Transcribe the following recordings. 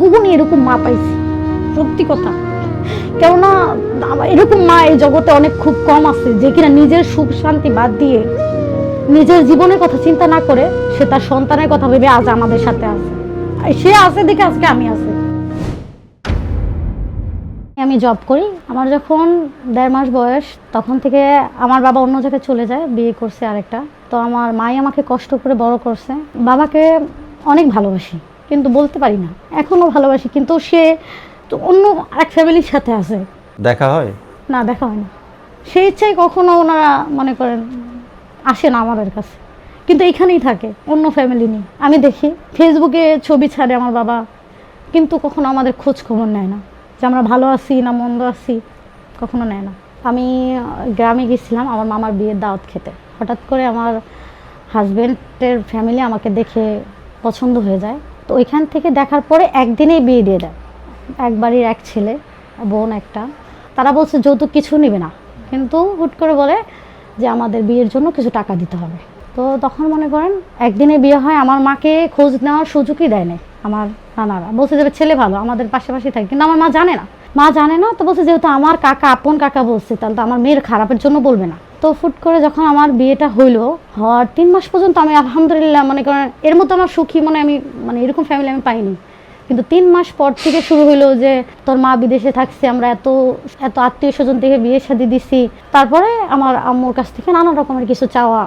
গুগুনি এরকম মা পাইছি, সত্যি কথা। কেননা, এরকম মা এই জগতে অনেক খুব কম আছে, যে কিনা নিজের সুখ শান্তি বাদ দিয়ে নিজের জীবনের কথা চিন্তা না করে সে তার সন্তানের কথা ভেবে আজ আমাদের সাথে আছে। সে আছে দেখে আজকে আমি আছি। আমি জব করি, আমার যখন দেড় মাস বয়স, তখন থেকে আমার বাবা অন্য জায়গায় চলে যায়, বিয়ে করছে আরেকটা। তো আমার মাই আমাকে কষ্ট করে বড় করছে। বাবাকে অনেক ভালোবাসি। কিন্তু বলতে পারি না। এখনও ভালোবাসি কিন্তু সে তো অন্য এক ফ্যামিলির সাথে আছে। দেখা হয়? না দেখা হয় না। সেই ইচ্ছাই কখনো ওনারা মনে করেন আসে না আমাদের কাছে। কিন্তু এখানেই থাকে অন্য ফ্যামিলি নেই আমি দেখি ফেসবুকে ছবি ছাড়ে আমার বাবা কিন্তু কখনো আমাদের খোঁজ খবর নেয় না। যে আমরা ভালো আছি না মন্দ আছি কখনো নেয় না। আমি গ্রামে গেছিলাম আমার মামার বিয়ের দাওয়াত খেতে। হঠাৎ করে আমার হাজব্যান্ডের ফ্যামিলি আমাকে দেখে পছন্দ হয়ে যায়। তো ওইখান থেকে দেখার পরে একদিনেই বিয়ে দিয়ে দেয়। এক বাড়ির এক ছেলে, বোন একটা। তারা বলছে, যৌতুক কিছু নেবে না। কিন্তু হুট করে বলে যে, আমাদের বিয়ের জন্য কিছু টাকা দিতে হবে। তো তখন মনে করেন, একদিনে বিয়ে হয়, আমার মাকে খোঁজ নেওয়ার সুযোগই দেয় না আমার নানারা। বলছে, যে, ছেলে ভালো, আমাদের পাশাপাশি থাকে। কিন্তু আমার মা জানে না। মা জানে না, তো বলছে, যেহেতু আমার কাকা, আপন কাকা বলছে, তাহলে তো আমার মেয়ের খারাপের জন্য বলবে না। তো ফুট করে যখন আমার বিয়েটা হইল, হওয়ার তিন মাস পর্যন্ত আমি আলহামদুলিল্লাহ মনে করেন এর মতো আমার সুখী মনে আমি মানে এরকম ফ্যামিলি আমি পাইনি। কিন্তু তিন মাস পর থেকে শুরু হলো যে তোর মা বিদেশে থাকছে, আমরা এত এত আত্মীয় স্বজন থেকে বিয়ে শাদি দিছি। তারপরে আমার আম্মুর কাছ থেকে নানা রকমের কিছু চাওয়া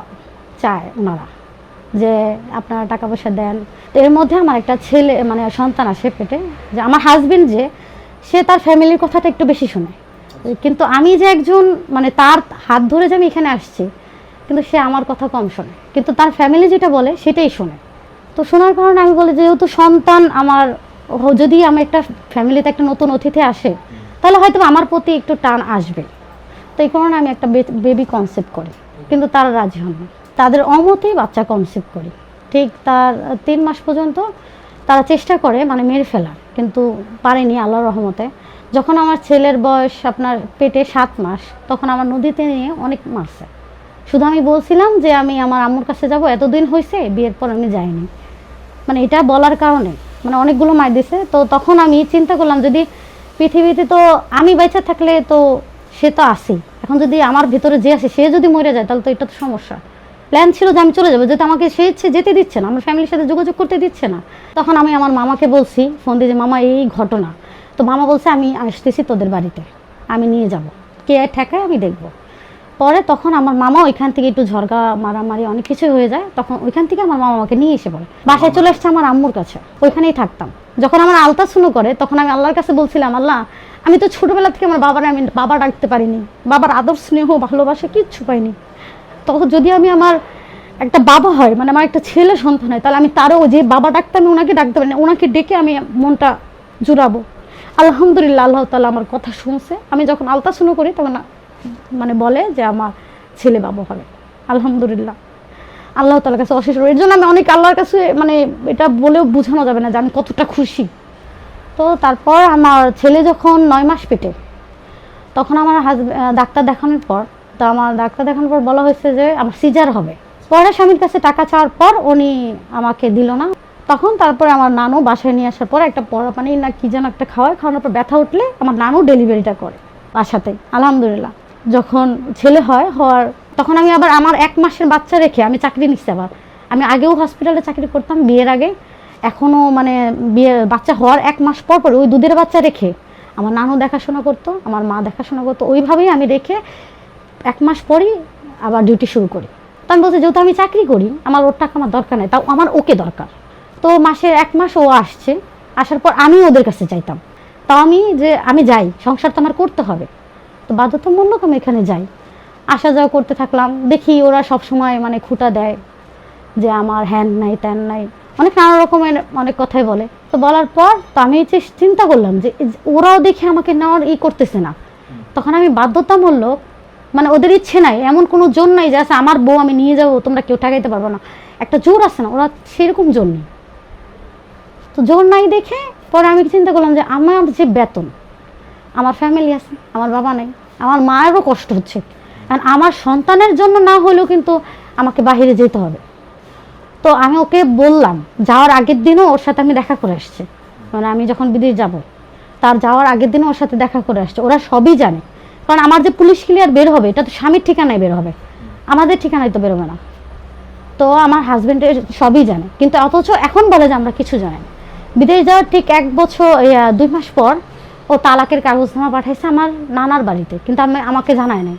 চায় ওনারা, যে আপনারা টাকা পয়সা দেন। তো এর মধ্যে আমার একটা ছেলে মানে সন্তান আসে পেটে, যে আমার হাজবেন্ড যে, সে তার ফ্যামিলির কথাটা একটু বেশি শোনে। কিন্তু আমি যে একজন মানে তার হাত ধরে যে আমি এখানে আসছি, কিন্তু সে আমার কথা কম শোনে। কিন্তু তার ফ্যামিলি যেটা বলে, সেটাই শোনে। তো শোনার কারণে আমি বলি, যেহেতু সন্তান আমার যদি আমার একটা ফ্যামিলিতে একটা নতুন অতিথি আসে, তাহলে হয়তো আমার প্রতি একটু টান আসবে। তো এই কারণে আমি একটা বেবি কনসেপ্ট করি। কিন্তু তারা রাজি হন না। তাদের অমতেই বাচ্চা কনসেপ্ট করি। ঠিক তার তিন মাস পর্যন্ত তারা চেষ্টা করে মানে মেরে ফেলার। কিন্তু পারেনি আল্লাহর রহমতে। যখন আমার ছেলের বয়স আপনার পেটে সাত মাস, তখন আমার নদীতে নিয়ে অনেক মারছে। শুধু আমি বলছিলাম যে আমি আমার আম্মুর কাছে যাব, এতদিন হয়েছে বিয়ের পর আমি যাইনি। মানে এটা বলার কারণে মানে অনেকগুলো মায় দিছে। তো তখন আমি চিন্তা করলাম, যদি পৃথিবীতে তো আমি বেঁচে থাকলে তো সে তো আসি এখন যদি আমার ভিতরে যে আছে, সে যদি মরে যায়, তাহলে তো এটা তো সমস্যা। প্ল্যান ছিল যে আমি চলে যাব, যেহেতু আমাকে সে ইচ্ছে যেতে দিচ্ছে না, আমার ফ্যামিলির সাথে যোগাযোগ করতে দিচ্ছে না। তখন আমি আমার মামাকে বলছি, ফোন দিয়ে যে, মামা, এই ঘটনা। তো মামা বলছে, আমি আসতেছি তোদের বাড়িতে। আমি নিয়ে যাব। কে ঠেকায় আমি দেখব। পরে তখন আমার মামা ওইখান থেকে একটু ঝরগা মারামারি অনেক কিছু হয়ে যায়, তখন ওইখান থেকে আমার মামা আমাকে নিয়ে এসে বলে বাসায় চলে এসছে আমার আম্মুর কাছে। ওইখানেই থাকতাম। যখন আমার আলতা শুনো করে, তখন আমি আল্লাহর কাছে বলছিলাম, আল্লাহ, আমি তো ছোটবেলা থেকে আমার বাবার আমি বাবা ডাকতে পারিনি। বাবার আদর, স্নেহ, ভালোবাসা কিচ্ছু পাইনি। তখন যদি আমি আমার একটা বাবা হয় মানে আমার একটা ছেলে সন্তান হয়, তাহলে আমি তারও যে বাবা ডাকতে আমি ওনাকে ডাকতে পারি না ওনাকে ডেকে আমি মনটা জুড়াবো। আলহামদুলিল্লাহ, আল্লাহ তালা আমার কথা শুনছে। আমি যখন আলতাশুনো করি, তখন মানে বলে যে আমার ছেলে বাবু হবে। আলহামদুলিল্লাহ। আল্লাহ তালার কাছে অশেষ এর জন্য আমি অনেক আল্লাহর কাছে মানে এটা বলেও বোঝানো যাবে না যে আমি কতটা খুশি। তো তারপর আমার ছেলে যখন নয় মাস পেটে, তখন আমার হাজব্যান্ড ডাক্তার দেখানোর পর, তো আমার ডাক্তার দেখানোর পর বলা হয়েছে যে আমার সিজার হবে। পরে স্বামীর কাছে টাকা চাওয়ার পর উনি আমাকে দিল না। তখন তারপরে আমার নানু বাসায় নিয়ে আসার পর একটা পড়া পানি না কি যেন একটা খাওয়ায়, খাওয়ানোর পর ব্যথা উঠলে আমার নানু ডেলিভারিটা করে বাসাতে, আলহামদুলিল্লাহ। যখন ছেলে হয়, হওয়ার, তখন আমি আবার আমার এক মাসের বাচ্চা রেখে আমি চাকরি নিচ্ছি আবার। আমি আগেও হসপিটালে চাকরি করতাম বিয়ের আগে এখনও মানে বিয়ে বাচ্চা হওয়ার এক মাস পর পর ওই দুধের বাচ্চা রেখে আমার নানু দেখাশোনা করতো, আমার মা দেখাশোনা করতো, ওইভাবেই আমি রেখে এক মাস পরই আবার ডিউটি শুরু করি। তো আমি বলছি, যেহেতু আমি চাকরি করি, আমার ওর টাকা আমার দরকার নেই, তাও আমার ওকে দরকার। তো মাসের এক মাস ও আসছে, আসার পর আমি ওদের কাছে চাইতাম তাও আমি যে আমি যাই, সংসার তো আমার করতে হবে। তো বাধ্যতামূলক আমি এখানে যাই। আসা যাওয়া করতে থাকলাম, দেখি ওরা সব সময় মানে খুঁটা দেয় যে আমার হ্যান নাই ত্যান নাই। অনেক নানা রকমের অনেক কথাই বলে। তো বলার পর তো আমি চিন্তা করলাম যে ওরাও দেখে আমাকে নেওয়ার ই করতেছে না। তখন আমি বাধ্যতামূলক মানে ওদের ইচ্ছে নাই, এমন কোনো জোর নাই যে আছে আমার বউ আমি নিয়ে যাব, তোমরা কেউ ঠেকাইতে পারব না। একটা জোর আছে না, ওরা সেরকম জোর নেই। তো জোর নাই দেখে, পরে আমি চিন্তা করলাম যে আমার যে বেতন, আমার ফ্যামিলি আছে, আমার বাবা নেই, আমার মায়েরও কষ্ট হচ্ছে। কারণ আমার সন্তানের জন্য না হলেও কিন্তু আমাকে বাইরে যেতে হবে। তো আমি ওকে বললাম, যাওয়ার আগের দিনও ওর সাথে আমি দেখা করে আসছি। মানে আমি যখন বিদেশ যাব, তার যাওয়ার আগের দিনও ওর সাথে দেখা করে আসছে। ওরা সবই জানে। কারণ আমার যে পুলিশ ক্লিয়ার বের হবে, এটা তো স্বামীর ঠিকানায় বের হবে। আমাদের ঠিকানায় তো বেরোবে না। তো আমার হাজব্যান্ডের সবই জানে। কিন্তু অথচ এখন বলে যে আমরা কিছু জানি না। বিদেশ যাওয়ার ঠিক এক বছর দুই মাস পর ও তালাকের কাগজনামা পাঠাইছে আমার নানার বাড়িতে কিন্তু আমি আমাকে জানায় নাই।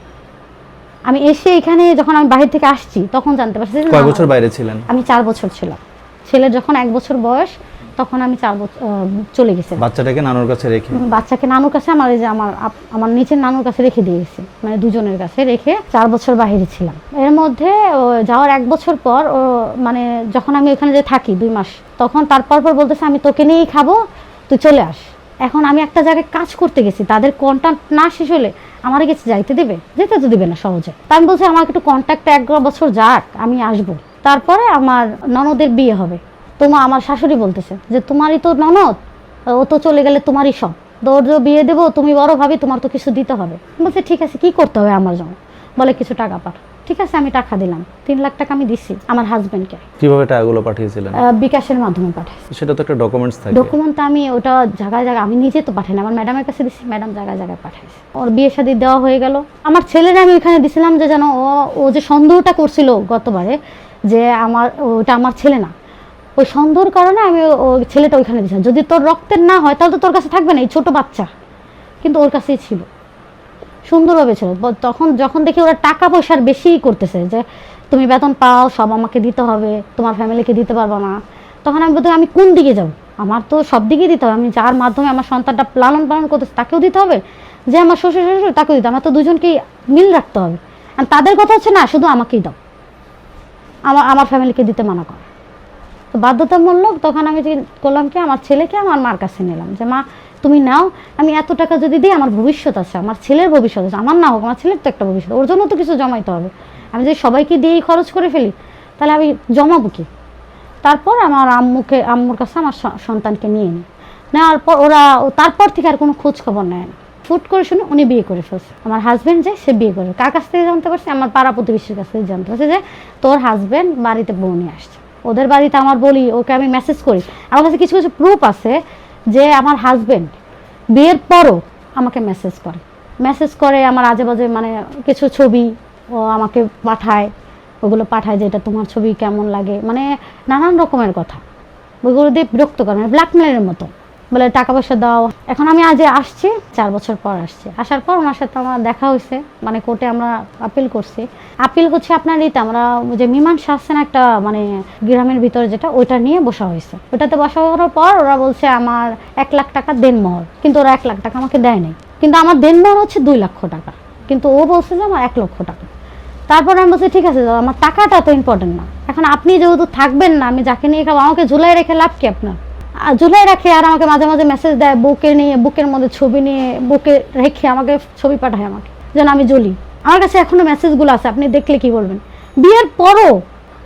আমি এসে এখানে যখন আমি বাহির থেকে আসছি তখন জানতে পারছি কয় বছর বাইরে ছিলেন? আমি চার বছর ছিলাম। ছেলে যখন এক বছর বয়স তখন আমি চার বছর চলে গেছি। বাচ্চাটাকে নানুর কাছে রেখে? বাচ্চাকে নানুর কাছে আমার এই যে আমার আমার নিচের নানুর কাছে রেখে দিয়ে গেছি। মানে দুজনের কাছে রেখে চার বছর বাহিরে ছিলাম। এর মধ্যে যাওয়ার এক বছর পর ও মানে যখন আমি ওখানে যে থাকি দুই মাস তখন তারপর পর বলতেছে আমি তোকে নিয়েই খাব তুই চলে আস। এখন আমি একটা জায়গায় কাজ করতে গেছি তাদের কন্ট্যাক্ট না শেষ হলে আমার কাছে যাইতে দেবে? যেতে তো দেবে না সহজে। তা আমি বলছি আমাকে একটু কন্ট্যাক্ট এক বছর যাক আমি আসব। তারপরে আমার ননদের বিয়ে হবে। তোমার আমার শাশুড়ি বলতেছে যে তোমারই তো ননদ ও তো চলে গেলে তোমারই সব। দৌড় বিয়ে দেবো তুমি বড় ভাবি তোমার তো কিছু দিতে হবে। বলছে ঠিক আছে কি করতে হবে আমার জন্য? বলে কিছু টাকা পাঠ। ঠিক আছে আমি টাকা দিলাম। তিন লাখ টাকা আমি দিছি আমার হাজবেন্ডকে কীভাবে টাকাগুলো পাঠিয়েছিলেন? বিকাশের মাধ্যমে পাঠাইছি। সেটা তো একটা ডকুমেন্টস থাকে। ডকুমেন্ট আমি ওটা জায়গায় জায়গায় আমি নিজে তো পাঠাই না আমার ম্যাডামের কাছে দিছি ম্যাডাম জায়গায় জায়গায় পাঠাইছে। ওর বিয়ে শাদী দেওয়া হয়ে গেল। আমার ছেলের আমি ওখানে দিছিলাম যে যেন ও ও যে সন্দেহটা করছিল গতবারে যে আমার ওটা আমার ছেলে না। ওই সন্দেহর কারণে আমি ও ছেলেটা ওইখানে দিয়েছিলাম। যদি তোর রক্তের না হয়, তাহলে তো তোর কাছে থাকবে না, এই ছোটো বাচ্চা। কিন্তু ওর কাছেই ছিল। সুন্দরভাবে ছিল। তখন যখন দেখি ওরা টাকা পয়সার বেশিই করতেছে, যে তুমি বেতন পাও, সব আমাকে দিতে হবে, তোমার ফ্যামিলিকে দিতে পারব না। তখন আমি বলতে আমি কোন দিকে যাব? আমার তো সব দিকেই দিতে হবে। আমি যার মাধ্যমে আমার সন্তানটা লালন পালন করতেছে, তাকেও দিতে হবে। যে আমার শ্বশুর শ্বশুর তাকেও দিতে আমার তো দুজনকেই মিল রাখতে হবে। আর তাদের কথা হচ্ছে, না, শুধু আমাকেই দাও। আমার আমার ফ্যামিলিকে দিতে মানা করে। তো বাধ্যতামূলক তখন আমি করলাম কি, আমার ছেলেকে আমার মার কাছে নিলাম। যে, মা, তুমি নাও, আমি এত টাকা যদি দিই, আমার ভবিষ্যৎ আছে, আমার ছেলের ভবিষ্যৎ আছে, আমার না হোক, আমার ছেলের তো একটা ভবিষ্যৎ, ওর জন্য তো কিছু জমাইতে হবে। আমি যদি সবাইকে দিয়েই খরচ করে ফেলি, তাহলে আমি জমাবো কি? তারপর আমার আম্মুকে, আম্মুর কাছে আমার সন্তানকে নিয়ে নিই নেওয়ার পর ওরা তারপর থেকে আর কোনো খোঁজ খবর নেয় না। ফুট করে শুনে উনি বিয়ে করে ফেলছে। আমার হাজব্যান্ড যে, সে বিয়ে করে কার কাছ থেকে জানতে পারছে? আমার পাড়া প্রতিবেশীর কাছ থেকে জানতে পারছি যে, তোর হাজব্যান্ড বাড়িতে বউ নিয়ে আসছে। ওদের বাড়িতে আমার বলি, ওকে আমি মেসেজ করি। আমার কাছে কিছু কিছু প্রুফ আছে যে আমার হাজব্যান্ড বিয়ের পরও আমাকে মেসেজ করে। মেসেজ করে আমার আজে বাজে মানে কিছু ছবি ও আমাকে পাঠায়, ওগুলো পাঠায় যে এটা তোমার ছবি কেমন লাগে। মানে নানান রকমের কথা। ওইগুলো দিয়ে বিরক্ত করে মানে ব্ল্যাকমেলের মতো। বলে টাকা পয়সা দাও। এখন আমি আজ আসছি, চার বছর পর আসছি। আসার পর ওনার সাথে আমার দেখা হয়েছে মানে কোর্টে আমরা আপিল করছি। আপিল হচ্ছে আপনার ইতে, আমরা যে মিমান আসছে না একটা মানে গ্রামের ভিতরে যেটা, ওইটা নিয়ে বসা হয়েছে। ওটাতে বসা হওয়ার পর ওরা বলছে, আমার এক লাখ টাকা দেনমোহর। কিন্তু ওরা এক লাখ টাকা আমাকে দেয় নাই। কিন্তু আমার দেন দেনমোহর হচ্ছে দুই লক্ষ টাকা। কিন্তু ও বলছে যে আমার এক লক্ষ টাকা। তারপর আমি বলছি, ঠিক আছে, আমার টাকাটা তো ইম্পর্টেন্ট না। এখন আপনি যেহেতু থাকবেন না, আমি যাকে নিয়ে খাব, আমাকে ঝুলাই রেখে লাভ কি আপনার? ঝুলাই রাখে আর আমাকে মাঝে মাঝে মেসেজ দেয় বুকে নিয়ে বুকের মধ্যে ছবি নিয়ে বুকে রেখে আমাকে ছবি পাঠায় আমাকে, যেন আমি জ্বলি। আমার কাছে এখনও মেসেজগুলো আছে, আপনি দেখলে কি বলবেন? বিয়ের পরও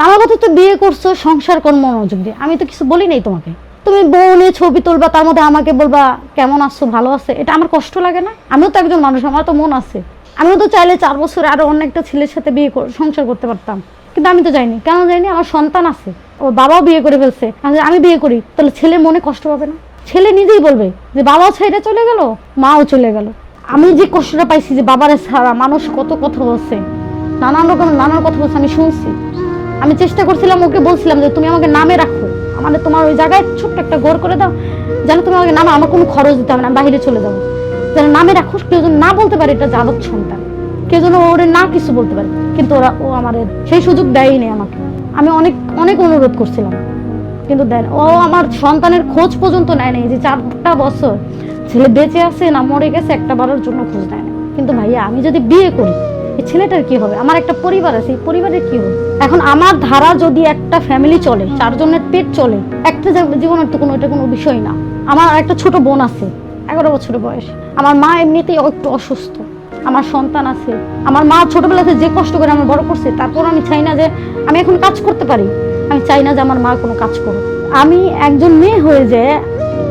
আমার কথা তো বিয়ে করছ, সংসার কর মনোযোগ দিয়ে। আমি তো কিছু বলি নাই তোমাকে। তুমি বউ নিয়ে ছবি তুলবা, তার মধ্যে আমাকে বলবা, কেমন আছো? ভালো আছে? এটা আমার কষ্ট লাগে না? আমিও তো একজন মানুষ, আমার তো মন আছে। আমিও তো চাইলে চার বছর আরও অন্য একটা ছেলের সাথে বিয়ে সংসার করতে পারতাম। কিন্তু আমি তো যাইনি। কেন যাইনি? আমার সন্তান আছে। ও বাবাও বিয়ে করে ফেলছে। আমি বিয়ে করি। তাহলে ছেলে মনে কষ্ট পাবে না? ছেলে নিজেই বলবে যে, বাবাও ছেড়ে চলে গেল, মাও চলে গেল। আমি যে কষ্টটা পাইছি যে, বাবারে ছাড়া মানুষ কত কথা বলছে। নানান রকম, নানান কথা বলছে, আমি শুনছি। আমি চেষ্টা করছিলাম, ওকে বলছিলাম যে, তুমি আমাকে নামে রাখো। মানে তোমার ওই জায়গায় ছোট্ট একটা ঘর করে দাও। যেন তুমি আমাকে নামে, আমার কোনো খরচ দিতে হবে না বাইরে চলে যাব। যেন নামে রাখো, কেউ যেন না বলতে পারে, এটা যাদব সন্তান। কেউ যেন ওরে না কিছু বলতে পারে। কিন্তু ওরা, ও আমার সেই সুযোগ দেয়নি আমাকে। আমি অনেক অনেক অনুরোধ করছিলাম। কিন্তু দেন, ও আমার সন্তানের খোঁজ পর্যন্ত নেয় নাই যে চারটা বছর ছেলে বেঁচে আছে না মরে গেছে, একটা বারের জন্য খোঁজ নেয় না কিন্তু ভাইয়া, আমি যদি বিয়ে করি, এই ছেলেটার কি হবে? আমার একটা পরিবার আছে, এই পরিবারের কি হবে? এখন আমার ধারা যদি একটা ফ্যামিলি চলে, চারজনের পেট চলে, একটা জীবনের তো কোনো, এটা কোনো বিষয় না। আমার একটা ছোট বোন আছে, এগারো বছর বয়স। আমার মা এমনিতেই একটু অসুস্থ। আমার সন্তান আছে, আমার মা ছোটবেলাতে যে কষ্ট করে আমার বড় করছে, তারপর আমি চাই না যে আমি এখন কাজ করতে পারি। আমি চাই না যে আমার মা কোনো কাজ করুক। আমি একজন মেয়ে হয়ে যে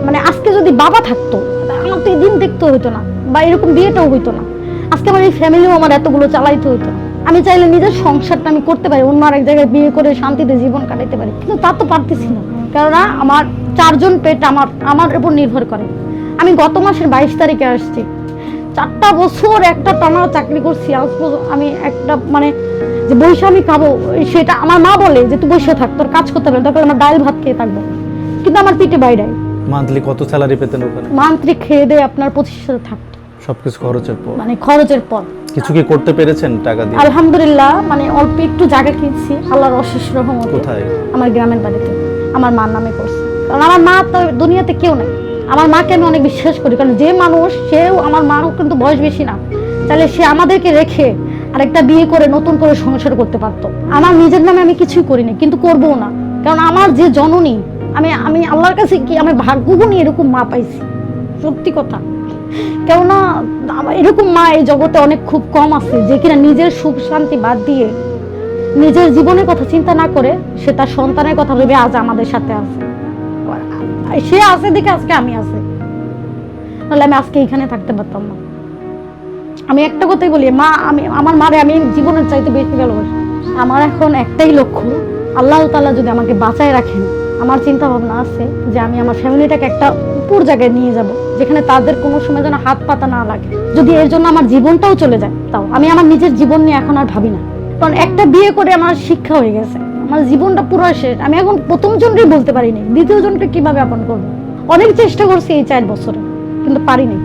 মানে আজকে যদি বাবা থাকতো, আমার তো এই দিন দেখতে হতো না, বা এরকম বিয়েটাও হইতো না। আজকে আমার এই ফ্যামিলিও আমার এতগুলো চালাইতে না আমি চাইলে নিজের সংসারটা আমি করতে পারি, অন্য আরেক জায়গায় বিয়ে করে শান্তিতে জীবন কাটাইতে পারি। কিন্তু তা তো পারতেছি না, কেননা আমার চারজন পেট আমার আমার উপর নির্ভর করে। আমি গত মাসের বাইশ তারিখে আসছি। চারটা বছর একটা টানা চাকরি করছি আজ আমি একটা মানে যে বৈশা আমি খাব সেটা আমার মা বলে যে তুই বসে থাক তোর কাজ করতে না, দরকার আমার ডাল ভাত খেয়ে থাকব। কিন্তু আমার পিঠে বাইরে মান্থলি কত স্যালারি পেতেন ওখানে? মান্ত্রিক খেয়ে দিয়ে আপনার পঁচিশ হাজার থাকতো। সবকিছু খরচের পর? মানে খরচের পর। কিছু কি করতে পেরেছেন টাকা দিয়ে? আলহামদুলিল্লাহ মানে অল্প একটু জায়গা কিনছি আল্লাহর অশেষ রহমত। কোথায়? আমার গ্রামের বাড়িতে। আমার মার নামে করছি। কারণ আমার মা তো দুনিয়াতে কেউ নেই। আমার মাকে আমি অনেক বিশ্বাস করি, কারণ যে মানুষ, সেও আমার মারও কিন্তু বয়স বেশি না। তাহলে সে আমাদেরকে রেখে আরেকটা বিয়ে করে নতুন করে সংসার করতে পারতো। আমার নিজের নামে আমি কিছুই করিনি, কিন্তু করবও না। কারণ আমার যে জননী, আমি আমি আল্লাহর কাছে কি, আমি ভাগ্যগুণী এরকম মা পাইছি। সত্যি কথা। কেননা এরকম মা এই জগতে অনেক খুব কম আছে, যে কিনা নিজের সুখ শান্তি বাদ দিয়ে নিজের জীবনের কথা চিন্তা না করে সে তার সন্তানের কথা ভেবে আজ আমাদের সাথে আছে। সে আছে দেখে আজকে আমি আছে। নাহলে আমি আজকে এখানে থাকতে পারতাম না। আমি একটা কথাই বলি, মা, আমি, আমার মারে আমি জীবনের চাইতে বেশি ভালোবাসি। আমার এখন একটাই লক্ষ্য, আল্লাহ তাআলা যদি আমাকে বাঁচায় রাখেন, আমার চিন্তা ভাবনা আছে যে আমি আমার ফ্যামিলিটাকে একটা উপর জায়গায় নিয়ে যাব, যেখানে তাদের কোনো সময় যেন হাত পাতা না লাগে। যদি এর জন্য আমার জীবনটাও চলে যায়, তাও। আমি আমার নিজের জীবন নিয়ে এখন আর ভাবি না। কারণ একটা বিয়ে করে আমার শিক্ষা হয়ে গেছে। আমার জীবনটা পুরো শেষ। আমি এখন প্রথম জনকেই বলতে পারিনি দ্বিতীয় জনকে কীভাবে আপন করব? অনেক চেষ্টা করছি এই চার বছরে, কিন্তু পারিনি।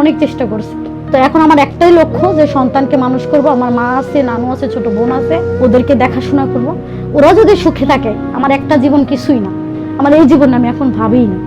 অনেক চেষ্টা করছি। তো এখন আমার একটাই লক্ষ্য যে সন্তানকে মানুষ করব। আমার মা আছে, নানু আছে, ছোট বোন আছে, ওদেরকে দেখাশোনা করব। ওরা যদি সুখে থাকে, আমার একটা জীবন কিছুই না। আমার এই জীবন আমি এখন ভাবিই না।